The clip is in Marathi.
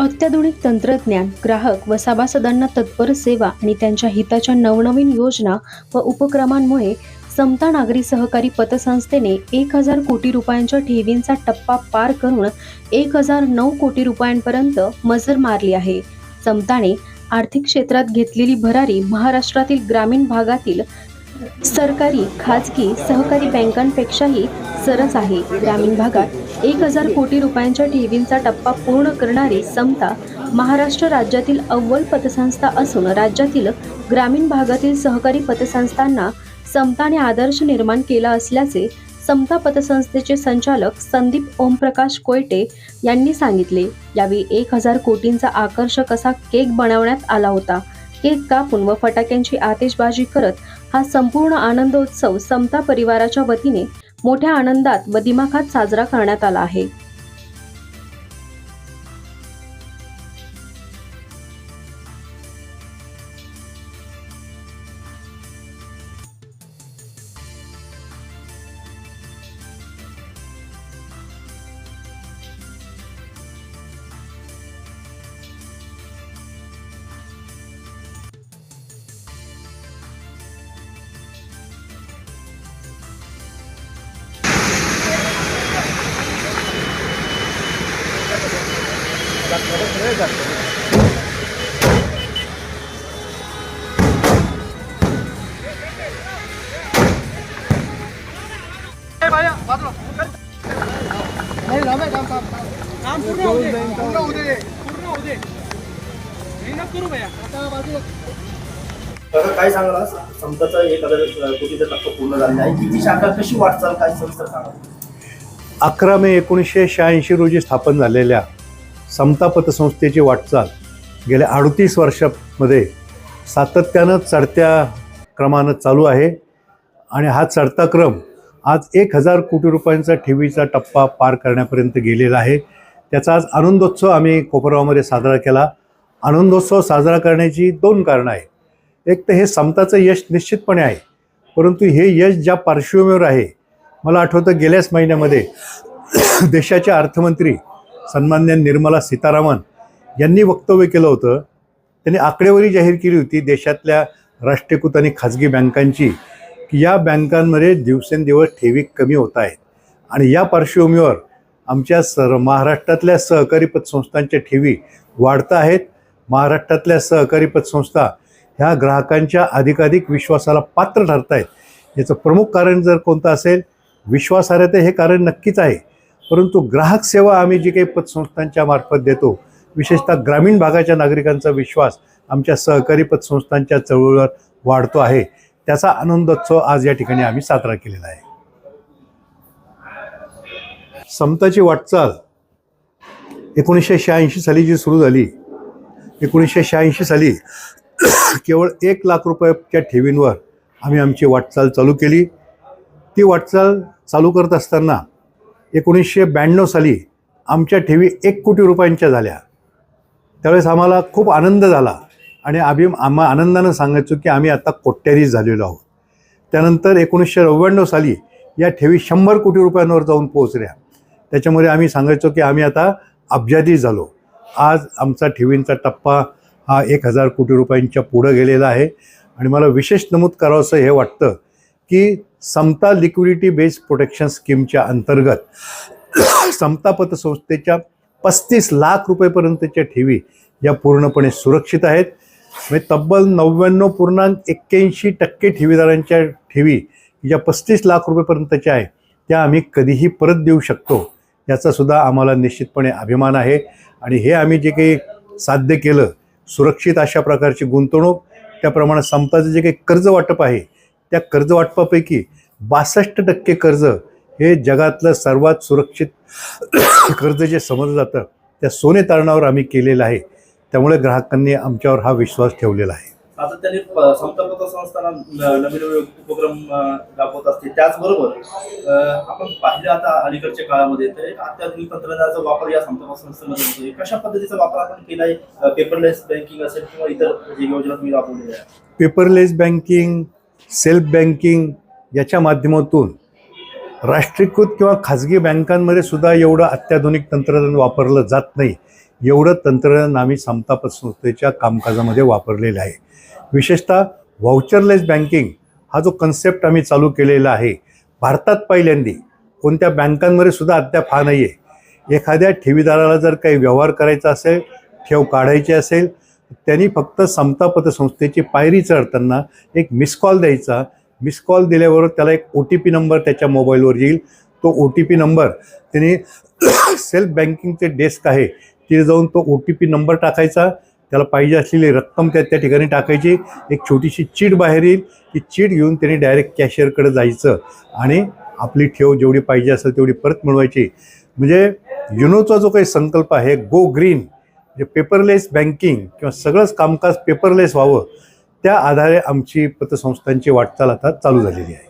अत्याधुनिक तंत्रज्ञान ग्राहक व सभासदांना तत्पर सेवा आणि त्यांच्या हिताच्या नवनवीन योजना व उपक्रमांमुळे समता नागरी सहकारी पतसंस्थेने एक हजार कोटी रुपयांच्या ठेवींचा टप्पा पार करून एक हजार नऊ कोटी रुपयांपर्यंत मजर मारली आहे. समताने आर्थिक क्षेत्रात घेतलेली भरारी महाराष्ट्रातील ग्रामीण भागातील सरकारी खाजगी सहकारी बँकांपेक्षाही सरस आहे. ग्रामीण भागात एक हजार कोटी रुपयांच्या ठेवींचा टप्पा पूर्ण करणारी समता महाराष्ट्र राज्यातील अव्वल पतसंस्था असून राज्यातील ग्रामीण भागातील सहकारी पतसंस्थांना समताने आदर्श निर्माण केला असल्याचे समता पतसंस्थेचे संचालक संदीप ओमप्रकाश कोयटे यांनी सांगितले. यावेळी एक हजार कोटींचा आकर्षक असा केक बनवण्यात आला होता. केक कापून व फटाक्यांची आतिषबाजी करत हा संपूर्ण आनंदोत्सव समता परिवाराच्या वतीने मोठ्या आनंदात व दिमाखात साजरा करण्यात आला आहे. पूर्ण पूर्ण मेहनत करू काय सांगणार समताचा एक हजार कोटीचा टप्पा पूर्ण झाला आहे किती शाखा कशी वाटचाल? काय संस्था सांगा अकरा मे एकोणीसशे शहाऐंशी रोजी स्थापन झालेल्या समता पतसंस्थेची वाटचाल गेल्या अडतीस वर्षामध्ये सातत्यानं चढत्या क्रमानं चालू आहे. आणि हा चढता क्रम आज एक हजार कोटी रुपयांचा ठेवीचा टप्पा पार करण्यापर्यंत गेलेला आहे. त्याचा आज आनंदोत्सव आम्ही कोपरगावमध्ये साजरा केला. आनंदोत्सव साजरा करण्याची दोन कारणं आहेत. एक तर हे समताचं यश निश्चितपणे आहे. परंतु हे यश ज्या पार्श्वभूमीवर आहे मला आठवतं गेल्याच महिन्यामध्ये देशाचे अर्थमंत्री सन्मान्य निर्मला सीतारामन यांनी वक्तव्य केलं होतं. त्यांनी आकडेवारी जाहीर केली होती देशातल्या राष्ट्रीयकृत आणि खाजगी बँकांची की या बँकांमध्ये दिवसेंदिवस ठेवी कमी होत आहेत. आणि या पार्श्वभूमीवर आमच्या सर महाराष्ट्रातल्या सहकारी पतसंस्थांच्या ठेवी वाढत आहेत. महाराष्ट्रातल्या सहकारी पतसंस्था ह्या ग्राहकांच्या अधिकाधिक विश्वासाला पात्र ठरत आहेत याचं प्रमुख कारण जर कोणतं असेल विश्वासार्हता हे कारण नक्कीच आहे. परंतु ग्राहक सेवा आम्ही जी काही पतसंस्थांच्या मार्फत देतो विशेषतः ग्रामीण भागाच्या नागरिकांचा विश्वास आमच्या सहकारी पतसंस्थांच्या चळवळीवर वाढतो आहे. त्याचा आनंदोत्सव आज या ठिकाणी आम्ही साजरा केलेला आहे. समताची वाटचाल. एकोणीसशे शहाऐंशी साली जी सुरू झाली एकोणीसशे शहाऐंशी साली केवळ एक लाख रुपयाच्या ठेवींवर आम्ही आमची वाटचाल चालू केली. ती वाटचाल चालू करत असताना एकोणीसशे ब्याण्णव साली आमच्या ठेवी एक कोटी रुपयांच्या झाल्या. त्यावेळेस आम्हाला खूप आनंद झाला आणि आम्ही आम्हा आनंदानं सांगायचो की आम्ही आता कोट्यारी झालेलो आहोत. त्यानंतर एकोणीसशे नव्याण्णव साली या ठेवी शंभर कोटी रुपयांवर जाऊन पोहोचल्या. त्याच्यामध्ये आम्ही सांगायचो की आम्ही आता अब्जादी झालो. आज आमचा ठेवींचा टप्पा हा एक हजार कोटी रुपयांच्या पुढं गेलेला आहे. आणि मला विशेष नमूद करावंसं हे वाटतं की समता लिक्विडिटी बेस्ड प्रोटेक्शन स्कीमच्या अंतर्गत समता पतसंस्थेच्या पस्तीस लाख रुपयेपर्यंतच्या ठेवी या पूर्णपणे सुरक्षित आहेत. म्हणजे तब्बल नव्याण्णव पूर्णांक एक्क्याऐंशी टक्के ठेवीदारांच्या ठेवी ज्या पस्तीस लाख रुपयेपर्यंतच्या आहे त्या आम्ही कधीही परत देऊ शकतो. याचासुद्धा आम्हाला निश्चितपणे अभिमान आहे. आणि हे आम्ही जे काही साध्य केलं सुरक्षित अशा प्रकारची गुंतवणूक त्याप्रमाणे समताचं जे काही कर्ज वाटप आहे त्या कर्ज वाटपापैकी बासष्ट टक्के कर्ज हे जगातलं सर्वात सुरक्षित कर्ज जे समजलं जातं त्या सोने तारणावर आम्ही केलेलं आहे. त्यामुळे ग्राहकांनी आमच्यावर हा विश्वास ठेवलेला आहे. सातत्याने प- समता पतसंस्थांना न- नवीन नवीन उपक्रम राबवत असते त्याचबरोबर आपण पाहिलं आता अलीकडच्या काळामध्ये तर एक अत्याधुनिक तंत्रज्ञानाचा वापर या समता पतसंस्थेमध्ये होतोय कशा पद्धतीचा वापर आपण केलाय? पेपरलेस बँकिंग असेल किंवा इतर योजना तुम्ही राबवलेल्या पेपरलेस बँकिंग सेल्फ बँकिंग याच्या माध्यमातून राष्ट्रीयकृत किंवा खाजगी बँकांमध्ये सुद्धा एवढं अत्याधुनिक तंत्रज्ञान वापरलं जात नाही. एवढं तंत्रज्ञान आम्ही समता संस्थेच्या कामकाजामध्ये वापरलेलं आहे. विशेषतः व्हाउचरलेस बँकिंग हा जो कन्सेप्ट आम्ही चालू केलेला आहे भारतात पहिल्यांदी कोणत्या बँकांमध्ये सुद्धा अद्याप हा नाही आहे एखाद्या ठेवीदाराला जर काही व्यवहार करायचा असेल ठेव काढायची असेल त्यांनी फक्त समता पतसंस्थेची पायरी चढताना एक मिस कॉल द्यायचा. मिस कॉल दिल्यावर त्याला एक ओ टी पी नंबर त्याच्या मोबाईलवर येईल. तो ओ टी पी नंबर त्यांनी सेल्फ बँकिंगचे डेस्क आहे. तिथे जाऊन तो ओ टी पी नंबर टाकायचा. त्याला पाहिजे असलेली रक्कम त्या त्या ठिकाणी टाकायची. एक छोटीशी चीट बाहेर येईल. ती चीट घेऊन त्यांनी डायरेक्ट कॅशियरकडे जायचं आणि आपली ठेव जेवढी पाहिजे असेल तेवढी परत मिळवायची. म्हणजे युनोचा जो काही संकल्प आहे गो ग्रीन म्हणजे पेपरलेस बँकिंग किंवा सगळंच कामकाज पेपरलेस व्हावं त्या आधारे आमची पतसंस्थांची वाटचाल आता चालू झालेली आहे.